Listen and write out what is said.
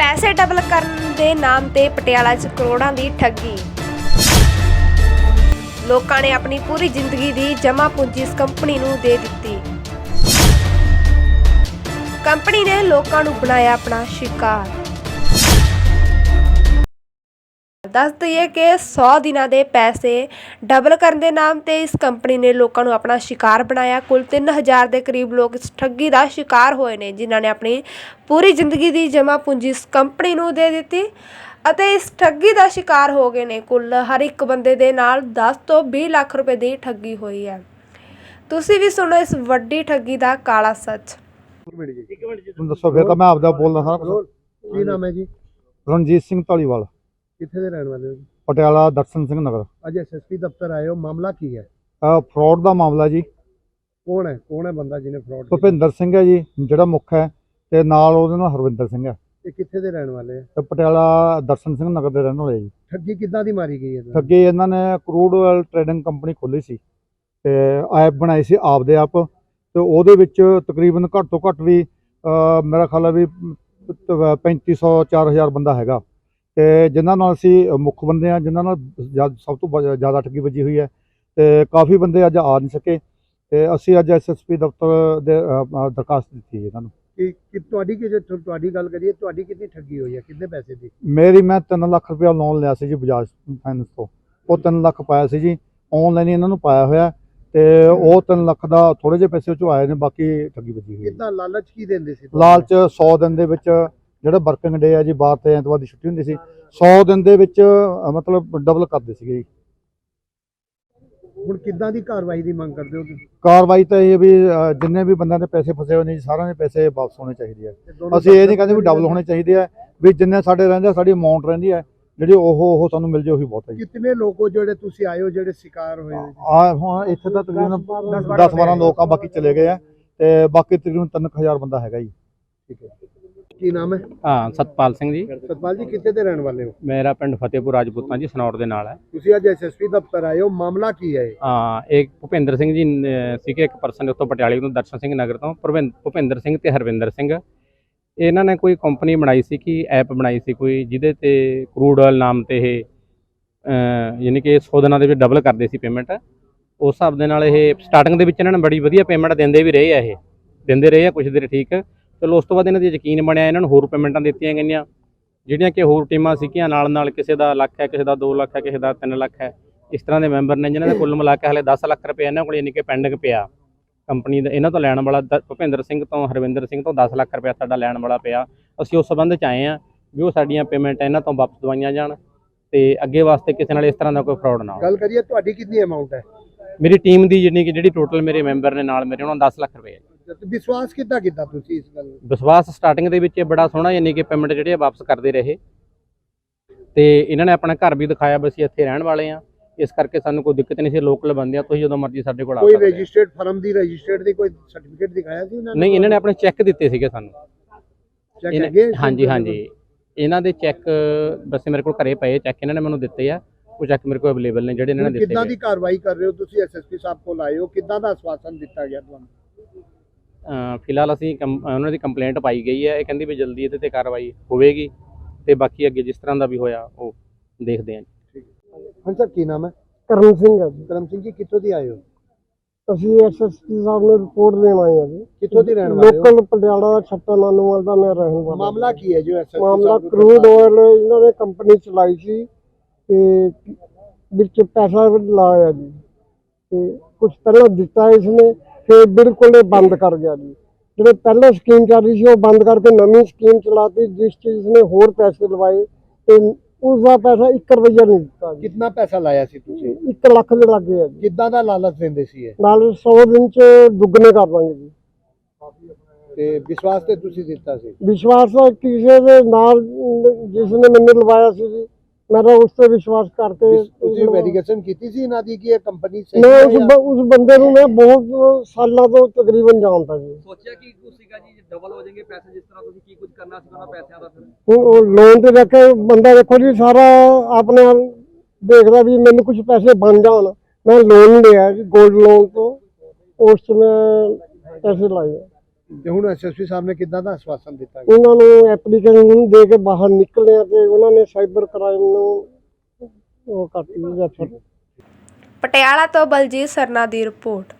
ਪੈਸੇ ਡਬਲ ਕਰਨ ਦੇ ਨਾਮ ਤੇ ਪਟਿਆਲਾ 'ਚ ਕਰੋੜਾਂ ਦੀ ਠੱਗੀ। ਲੋਕਾਂ ਨੇ ਆਪਣੀ ਪੂਰੀ ਜ਼ਿੰਦਗੀ ਦੀ ਜਮ੍ਹਾਂ ਪੂੰਜੀ ਇਸ ਕੰਪਨੀ ਨੂੰ ਦੇ ਦਿੱਤੀ। ਕੰਪਨੀ ਨੇ ਲੋਕਾਂ ਨੂੰ ਬਣਾਇਆ ਆਪਣਾ ਸ਼ਿਕਾਰ। ਦੱਸ ਦਈਏ ਕਿ 100 ਦਿਨਾਂ ਦੇ ਪੈਸੇ ਡਬਲ ਕਰਨ ਦੇ ਨਾਮ ਤੇ ਇਸ ਕੰਪਨੀ ਨੇ ਲੋਕਾਂ ਨੂੰ ਆਪਣਾ ਸ਼ਿਕਾਰ ਬਣਾਇਆ। ਕੁੱਲ 3000 ਦੇ ਕਰੀਬ ਲੋਕ ਇਸ ਠੱਗੀ ਦਾ ਸ਼ਿਕਾਰ ਹੋਏ ਨੇ ਜਿਨ੍ਹਾਂ ਨੇ ਆਪਣੀ ਪੂਰੀ ਜ਼ਿੰਦਗੀ ਦੀ ਜਮ੍ਹਾਂ ਪੂੰਜੀ ਇਸ ਕੰਪਨੀ ਨੂੰ ਦੇ ਦਿੱਤੀ ਅਤੇ ਇਸ ਠੱਗੀ ਦਾ ਸ਼ਿਕਾਰ ਹੋ ਗਏ ਨੇ। ਕੁੱਲ ਹਰ ਇੱਕ ਬੰਦੇ ਦੇ ਨਾਲ 10 ਤੋਂ 20 ਲੱਖ ਰੁਪਏ ਦੀ ਠੱਗੀ ਹੋਈ ਹੈ। ਤੁਸੀਂ ਵੀ ਸੁਣੋ ਇਸ ਵੱਡੀ ਠੱਗੀ ਦਾ ਕਾਲਾ ਸੱਚ। ਤੁਹਾਨੂੰ ਦੱਸੋ ਫਿਰ ਤਾਂ ਮੈਂ ਆਪਦਾ ਬੋਲਦਾ ਸਾਰਾ। ਕੀ ਨਾਮ ਹੈ ਜੀ? ਰਣਜੀਤ ਸਿੰਘ ਢਾਲੀਵਾਲ ਕਿੱਥੇ ਦੇ ਰਹਿਣ ਵਾਲੇ ਹੋ ਜੀ? ਪਟਿਆਲਾ ਦਰਸ਼ਨ ਸਿੰਘ ਨਗਰ। ਅੱਜ ਐਸਐਸਪੀ ਦਫ਼ਤਰ ਆਏ ਹੋ ਮਾਮਲਾ ਕੀ ਹੈ? ਫਰਾਡ ਦਾ ਮਾਮਲਾ ਜੀ। ਕੌਣ ਹੈ? ਕੌਣ ਹੈ ਬੰਦਾ ਜਿਹਨੇ ਫਰਾਡ ਭੁਪਿੰਦਰ ਸਿੰਘ ਹੈ ਜੀ ਜਿਹੜਾ ਮੁੱਖ ਹੈ ਤੇ ਨਾਲ ਉਹਦੇ ਨਾਲ ਹਰਵਿੰਦਰ ਸਿੰਘ ਹੈ। ਇਹ ਕਿੱਥੇ ਦੇ ਰਹਿਣ ਵਾਲੇ ਹੈ? ਤੇ ਪਟਿਆਲਾ ਦਰਸ਼ਨ ਸਿੰਘ ਨਗਰ ਦੇ ਰਹਿਣ ਵਾਲੇ ਜੀ। ਠੱਗੀ ਕਿੱਦਾਂ ਦੀ ਮਾਰੀ ਗਈ ਹੈ? ਅੱਗੇ ਇਹਨਾਂ ਨੇ ਕਰੂਡ ਆਇਲ ਟ੍ਰੇਡਿੰਗ ਕੰਪਨੀ ਖੋਲੀ ਸੀ ਤੇ ਐਪ ਬਣਾਈ ਸੀ ਆਪਦੇ ਆਪ ਤੇ ਉਹਦੇ ਵਿੱਚ ਤਕਰੀਬਨ ਘੱਟ ਤੋਂ ਘੱਟ ਵੀ ਮੇਰਾ ਖਿਆਲ ਹੈ ਵੀ 3500 4000 ਬੰਦਾ ਹੈਗਾ। ਤੇ ਜਿਨ੍ਹਾਂ ਨਾਲ ਅਸੀਂ ਮੁੱਖ ਬੰਦੇ ਆ ਜਿਨ੍ਹਾਂ ਨਾਲ ਸਭ ਤੋਂ ਜ਼ਿਆਦਾ ਠੱਗੀ ਵੱਜੀ ਹੋਈ ਹੈ ਤੇ ਕਾਫੀ ਬੰਦੇ ਅੱਜ ਆ ਨਹੀਂ ਸਕੇ ਤੇ ਅਸੀਂ ਅੱਜ ਐਸਐਸਪੀ ਦਫ਼ਤਰ ਦੇ ਦਰਖਾਸਤ ਦਿੱਤੀ ਹੈ ਇਹਨਾਂ ਨੂੰ। ਕਿ ਕਿ ਤੁਹਾਡੀ ਕਿ ਜੇ ਤੁਹਾਡੀ ਗੱਲ ਕਰੀਏ ਤੁਹਾਡੀ ਕਿੰਨੀ ਠੱਗੀ ਹੋਈ ਹੈ? ਕਿੰਨੇ ਪੈਸੇ ਦੀ? ਮੇਰੀ ਮੈਂ 3 ਲੱਖ ਰੁਪਇਆ ਲੋਨ ਲਿਆ ਸੀ ਜੀ ਬਜਾਜ ਫਾਈਨੈਂਸ ਤੋਂ। ਉਹ 3 ਲੱਖ ਪਾਇਆ ਸੀ ਜੀ। ਆਨਲਾਈਨ ਇਹਨਾਂ ਨੂੰ ਪਾਇਆ ਹੋਇਆ ਤੇ ਉਹ 3 ਲੱਖ ਦਾ ਥੋੜੇ ਜਿਹੇ ਪੈਸੇ ਉਹ ਚੋਂ ਆਏ ਨੇ ਬਾਕੀ ਠੱਗੀ ਵੱਜੀ ਹੋਈ ਹੈ। ਕਿੰਨਾ ਲਾਲਚ ਕੀ ਦਿੰਦੇ ਸੀ? ਲਾਲਚ 100 ਦਿਨ ਦੇ ਵਿੱਚ ਜਿਹੜਾ ਵਰਕਿੰਗ ਡੇ ਆ ਜੀ ਬਾਰ ਤੇ ਐਤਵਾਰ ਦੀ ਛੁੱਟੀ ਹੁੰਦੀ ਸੀ 100 ਦਿਨ ਦੇ ਵਿੱਚ ਮਤਲਬ ਡਬਲ ਕਰਦੇ ਸੀਗੇ ਜੀ। ਹੁਣ ਕਿੱਦਾਂ ਦੀ ਕਾਰਵਾਈ ਦੀ ਮੰਗ ਕਰਦੇ ਹੋ ਤੁਸੀਂ? ਕਾਰਵਾਈ ਤਾਂ ਇਹ ਵੀ ਅ, ਜਿੰਨੇ ਵੀ ਬੰਦਿਆਂ ਦੇ ਪੈਸੇ ਫਸੇ ਹੋਏ ਨੇ ਜੀ ਸਾਰਿਆਂ ਦੇ ਪੈਸੇ ਵਾਪਸ ਹੋਣੇ ਚਾਹੀਦੇ ਆ। ਅਸੀਂ ਇਹ ਨਹੀਂ ਕਹਿੰਦੇ ਵੀ ਡਬਲ ਹੋਣੇ ਚਾਹੀਦੇ ਆ ਵੀ ਜਿੰਨੇ ਸਾਡੇ ਰਹਿੰਦੇ ਆ ਸਾਡੀ ਅਮਾਉਂਟ ਰਹਿੰਦੀ ਹੈ ਜਿਹੜੀ ਉਹ ਉਹ ਸਾਨੂੰ ਮਿਲ ਜੇ ਉਹੀ ਬਹੁਤ ਹੈ ਜੀ। ਕਿੰਨੇ ਲੋਕੋ ਜਿਹੜੇ ਤੁਸੀਂ ਆਏ ਹੋ ਜਿਹੜੇ ਸ਼ਿਕਾਰ ਹੋਏ? ਆ ਹੁਣ ਇੱਥੇ ਤਾਂ ਤਕਰੀਬਨ 10 12 ਲੋਕ ਆ ਬਾਕੀ ਚਲੇ ਗਏ ਆ ਤੇ ਬਾਕੀ ਤਕਰੀਬਨ 3000 ਬੰਦਾ ਹੈਗਾ ਜੀ। ਠੀਕ ਹੈ। ਕੀ ਨਾਮ ਹੈ? ਹਾਂ ਸਤਪਾਲ ਸਿੰਘ ਜੀ। ਸਤਪਾਲ ਜੀ ਕਿੱਥੇ ਦੇ ਰਹਿਣ ਵਾਲੇ ਹੋ? ਮੇਰਾ ਪਿੰਡ ਫਤਿਹਪੁਰ ਰਾਜਪੂਤਾਂ ਜੀ ਸਨੌਰ ਦੇ ਨਾਲ ਹੈ। ਤੁਸੀਂ ਅੱਜ ਐਸਐਸਪੀ ਦਫ਼ਤਰ ਆਏ ਹੋ ਮਾਮਲਾ ਕੀ ਹੈ? ਹਾਂ ਇੱਕ ਭੁਪਿੰਦਰ ਸਿੰਘ ਜੀ ਸੀਗੇ ਇੱਕ ਪਰਸਨ ਉੱਥੋਂ ਪਟਿਆਲੇ ਤੋਂ ਦਰਸ਼ਨ ਸਿੰਘ ਨਗਰ ਤੋਂ ਭੁਪਿੰ- ਭੁਪਿੰਦਰ ਸਿੰਘ ਤੇ ਹਰਵਿੰਦਰ ਸਿੰਘ। ਇਹਨਾਂ ਨੇ ਕੋਈ ਕੰਪਨੀ ਬਣਾਈ ਸੀ ਕਿ ਐਪ ਬਣਾਈ ਸੀ ਕੋਈ ਜਿਹਦੇ ਤੇ ਕਰੂਡ ਆਇਲ ਨਾਮ ਤੇ ਇਹ ਯਾਨੀ ਕਿ 100 ਦਿਨਾਂ ਦੇ ਵਿੱਚ ਡਬਲ ਕਰਦੇ ਸੀ ਪੇਮੈਂਟ ਉਸ ਹਿਸਾਬ ਦੇ ਨਾਲ ਇਹ ਸਟਾਰਟਿੰਗ ਦੇ ਵਿੱਚ ਇਹਨਾਂ ਨੇ ਬੜੀ ਵਧੀਆ ਪੇਮੈਂਟ ਦਿੰਦੇ ਵੀ ਰਹੇ ਆ ਇਹ। ਦਿੰਦੇ ਰਹੇ ਆ ਕੁਝ ਦੇਰ ਠੀਕ। ਚਲੋ ਉਸ ਤੋਂ ਬਾਅਦ ਇਹਨਾਂ ਦੀ ਯਕੀਨ ਬਣਿਆ ਇਹਨਾਂ ਨੂੰ ਹੋਰ ਪੇਮੈਂਟਾਂ ਦਿੱਤੀਆਂ ਗਈਆਂ। ਜਿਹੜੀਆਂ ਕਿ ਹੋਰ ਟੀਮਾਂ ਸੀਗੀਆਂ ਨਾਲ ਨਾਲ ਕਿਸੇ ਦਾ ਲੱਖ ਹੈ ਕਿਸੇ ਦਾ 2 ਲੱਖ ਹੈ ਕਿਸੇ ਦਾ 3 ਲੱਖ ਹੈ। ਇਸ ਤਰ੍ਹਾਂ ਦੇ ਮੈਂਬਰ ਨੇ ਜਿਨ੍ਹਾਂ ਦੇ ਕੁੱਲ ਮਿਲਾ ਕੇ ਹਲੇ 10 ਲੱਖ ਰੁਪਏ ਇਹਨਾਂ ਕੋਲ ਯਾਨੀ ਕਿ ਪੈਂਡਿੰਗ ਪਿਆ। ਕੰਪਨੀ ਦਾ ਇਹਨਾਂ ਤੋਂ ਲੈਣ ਵਾਲਾ ਭੁਪਿੰਦਰ ਸਿੰਘ ਤੋਂ ਹਰਵਿੰਦਰ ਸਿੰਘ ਤੋਂ 10 ਲੱਖ ਰੁਪਏ ਸਾਡਾ ਲੈਣ ਵਾਲਾ ਪਿਆ। ਅਸੀਂ ਉਸ ਸੰਬੰਧ ਚ ਆਏ ਆ ਵੀ ਉਹ ਸਾਡੀਆਂ ਪੇਮੈਂਟ ਇਹਨਾਂ ਤੋਂ ਵਾਪਸ ਦਵਾਈਆਂ ਜਾਣ ਤੇ ਅੱਗੇ ਵਾਸਤੇ ਕਿਸੇ ਨਾਲ ਇਸ ਤਰ੍ਹਾਂ ਦਾ ਕੋਈ ਫਰਾਡ ਨਾ ਹੋਵੇ। ਗੱਲ ਕਰੀਏ ਤੁਹਾਡੀ ਕਿੰਨੀ ਅਮਾਉਂਟ ਹੈ? ਮੇਰੀ ਟੀਮ ਦੀ ਜਿਹੜੀ ਕਿ ਜਿਹੜੀ ਟੋਟਲ ਮੇਰੇ ਮੈਂਬਰ ਨੇ ਨਾਲ ਮੇਰੇ ਉਹਨਾਂ ਨੂੰ 10 ਲੱਖ ਰੁਪਏ ਹੈ ਤੇ ਵਿਸ਼ਵਾਸ ਕਿੱਦਾਂ ਕੀਤਾ ਤੁਸੀਂ ਇਸ ਗੱਲ ਨੂੰ? ਵਿਸ਼ਵਾਸ ਸਟਾਰਟਿੰਗ ਦੇ ਵਿੱਚ ਇਹ ਬੜਾ ਸੋਹਣਾ ਯਾਨੀ ਕਿ ਪੇਮੈਂਟ ਜਿਹੜੇ ਆ ਵਾਪਸ ਕਰਦੇ ਰਹੇ। ਤੇ ਇਹਨਾਂ ਨੇ ਆਪਣਾ ਘਰ ਵੀ ਦਿਖਾਇਆ ਵੀ ਅਸੀਂ ਇੱਥੇ ਰਹਿਣ ਵਾਲੇ ਆ। ਇਸ ਕਰਕੇ ਸਾਨੂੰ ਕੋਈ ਦਿੱਕਤ ਨਹੀਂ ਸੀ ਲੋਕਲ ਬੰਦੇ ਆ ਤੁਸੀਂ ਜਦੋਂ ਮਰਜ਼ੀ ਸਾਡੇ ਕੋਲ ਆ ਕੋਈ ਸਕਦੇ। ਰਜਿਸਟਰਡ ਫਰਮ ਦੀ ਰਜਿਸਟਰਡ ਦੀ ਕੋਈ ਸਰਟੀਫਿਕੇਟ ਦਿਖਾਇਆ ਸੀ ਇਹਨਾਂ ਨਹੀਂ ਇਹਨਾਂ ਨੇ ਆਪਣੇ ਚੈੱਕ ਦਿੱਤੇ ਸੀਗੇ ਸਾਨੂੰ। ਚੈੱਕ ਇਹਨਾਂ- ਹੈਗੇ ਹਾਂਜੀ ਹਾਂਜੀ। ਇਹਨਾਂ ਦੇ ਚੈੱਕ ਵੈਸੇ ਮੇਰੇ ਕੋਲ ਘਰੇ ਪਏ ਚੈੱਕ ਇਹਨਾਂ ਨੇ ਮੈਨੂੰ ਦਿੱਤੇ ਆ। ਉਹ ਚੈੱਕ ਮੇਰੇ ਕੋਲ ਅਵੇਲੇਬਲ ਨੇ ਜਿਹੜੇ ਇਹਨਾਂ ਨੇ ਦਿੱਤੇ ਕਿੱਦਾਂ ਗਏ। ਦੀ ਕਾਰਵਾਈ ਕਰ ਰਹੇ ਹੋ ਤੁਸੀਂ? ਐਸਐਸਪੀ ਸਾਹਿਬ ਕੋਲ ਆਏ ਹੋ ਕਿੱਦਾਂ ਦਾ ਆਸ਼ਵਾਸਨ ਦਿੱਤਾ ਗਿਆ ਤੁਹਾਨੂੰ? ਫਿਲਹਾਲ ਅਸੀਂ ਉਹਨਾਂ ਦੀ ਕੰਪਲੇਂਟ ਪਾਈ ਗਈ ਹੈ। ਇਹ ਕਹਿੰਦੀ ਵੀ ਜਲਦੀ ਇਹਦੇ ਤੇ ਕਾਰਵਾਈ ਹੋਵੇਗੀ ਤੇ ਬਾਕੀ ਅੱਗੇ ਜਿਸ ਤਰ੍ਹਾਂ ਦਾ ਵੀ ਹੋਇਆ ਉਹ ਦੇਖਦੇ ਹਾਂ ਹਾਂ। ਸਰ ਕੀ ਨਾਮ ਹੈ? ਕਰਮ ਸਿੰਘ ਹੈ ਜੀ। ਕਰਮ ਸਿੰਘ ਜੀ ਕਿੱਥੋਂ ਦੀ ਆਏ ਹੋ? ਅਸੀਂ ਐਸਐਸਪੀ ਸਾਹਿਬ ਨੂੰ ਰਿਪੋਰਟ ਦੇਣ ਆਏ ਹਾਂ ਜੀ। ਕਿੱਥੋਂ ਦੀ ਰਹਿਣ ਵਾਲੇ ਹੋ? ਲੋਕਲ ਪਟਿਆਲਾ ਦਾ ਛੱਤਾ ਨਾਨੂਵਾਲ ਦਾ ਮੈਂ ਰਹਿਣ ਵਾਲਾ। ਮਾਮਲਾ ਕੀ ਹੈ ਜੋ ਐਸਐਸਪੀ ਮਾਮਲਾ ਕਰੂਡ ਆਇਲ ਇਹਨਾਂ ਨੇ ਕੰਪਨੀ ਚਲਾਈ ਸੀ ਤੇ ਵਿੱਚ ਪੈਸਾ ਲਾਇਆ ਜੀ। ਤੇ ਕੁਝ ਪਹਿਲਾਂ ਦਿੱਤਾ ਇਸਨੇ ਫਿਰ ਬਿਲਕੁਲ ਇਹ ਬੰਦ ਕਰ ਗਿਆ ਜੀ। ਜਿਹੜੇ ਪਹਿਲਾਂ ਸਕੀਮ ਚੱਲ ਰਹੀ ਸੀ ਉਹ ਬੰਦ ਕਰਕੇ ਨਵੀਂ ਸਕੀਮ ਚਲਾਤੀ ਜਿਸ ਚੀਜ਼ ਨੇ ਹੋਰ ਪੈਸੇ ਲਵਾਏ ਤੇ ਉਸ ਦਾ ਪੈਸਾ 1 ਰੁਪਈਆ ਨਹੀਂ ਦਿੱਤਾ ਜੀ। ਕਿੰਨਾ ਪੈਸਾ ਲਾਇਆ ਸੀ ਤੁਸੀਂ? 1 ਲੱਖ ਦੇ ਲੱਗੇ ਆ ਜੀ। ਕਿੱਦਾਂ ਦਾ ਲਾਲਚ ਦਿੰਦੇ ਸੀ ਇਹ? ਨਾਲ 100 ਦਿਨ ਚ ਦੁੱਗਣੇ ਕਰ ਦਾਂਗੇ ਜੀ। ਤੇ ਵਿਸ਼ਵਾਸ ਤੇ ਤੁਸੀਂ ਦਿੱਤਾ ਸੀ? ਵਿਸ਼ਵਾਸ ਤਾਂ ਕਿਸੇ ਦੇ ਨਾਲ ਜਿਸ ਨੇ ਮੈਨੂੰ ਲਵਾਇਆ ਸੀ ਜੀ ਤਾਂ ਉਸ ਤੇ ਵਿਸ਼ਵਾਸ ਕਰਕੇ ਤੁਸੀਂ ਵੈਰੀਫਿਕੇਸ਼ਨ ਕੀਤੀ ਸੀ ਇਹਨਾਂ ਦੀ ਕਿ ਇਹ ਕੰਪਨੀ ਸਹੀ ਮੈਂ ਹੈ ਉਸ ਜਾਂ- ਬ- ਉਸ ਬੰਦੇ ਨੂੰ ਮੈਂ ਬਹੁਤ ਸਾਲਾਂ ਤੋਂ ਤਕਰੀਬਨ ਜਾਣਦਾ ਜੀ। ਸੋਚਿਆ ਕਿ ਸੀਗਾ ਜੀ ਡਬਲ ਹੋ ਜਾਣਗੇ ਪੈਸੇ ਜਿਸ ਤਰ੍ਹਾਂ ਤੁਸੀਂ ਕੀ ਕੁਝ ਕਰਨਾ ਸੀ ਉਹਨਾਂ ਪੈਸਿਆਂ ਦਾ ਫਿਰ? ਹੁਣ ਉਹ ਲੋਨ ਤੇ ਰੱਖੇ ਬੰਦਾ ਦੇਖੋ ਜੀ ਸਾਰਾ ਆਪਣੇ ਆਪ ਦੇਖਦਾ ਵੀ ਮੈਨੂੰ ਕੁਝ ਪੈਸੇ ਬਣ ਜਾਣ। ਮੈਂ ਲੋਨ ਲਿਆ ਜੀ 골ਡ ਲੋਨ ਤੋਂ ਉਸ 'ਚ ਮੈਂ ਪੈਸੇ ਲਾਏ। ਆ। ਤੇ ਹੁਣ ਐਸਐਸਪੀ ਸਾਹਿਬ ਨੇ ਕਿੱਦਾਂ ਦਾ ਆਸ਼ਵਾਸਨ ਦਿੱਤਾ ਗਿਆ? ਉਹਨਾਂ ਨੂੰ ਐਪਲੀਕੇਸ਼ਨ ਦੇ ਕੇ ਬਾਹਰ ਨਿਕਲੇ ਆ ਤੇ ਉਹਨਾਂ ਨੇ ਸਾਈਬਰ ਕ੍ਰਾਈਮ ਨੂੰ ਉਹ ਰੈਫਰ ਪਟਿਆਲਾ ਤੋਂ ਬਲਜੀਤ ਸਰਨਾ ਦੀ ਰਿਪੋਰਟ।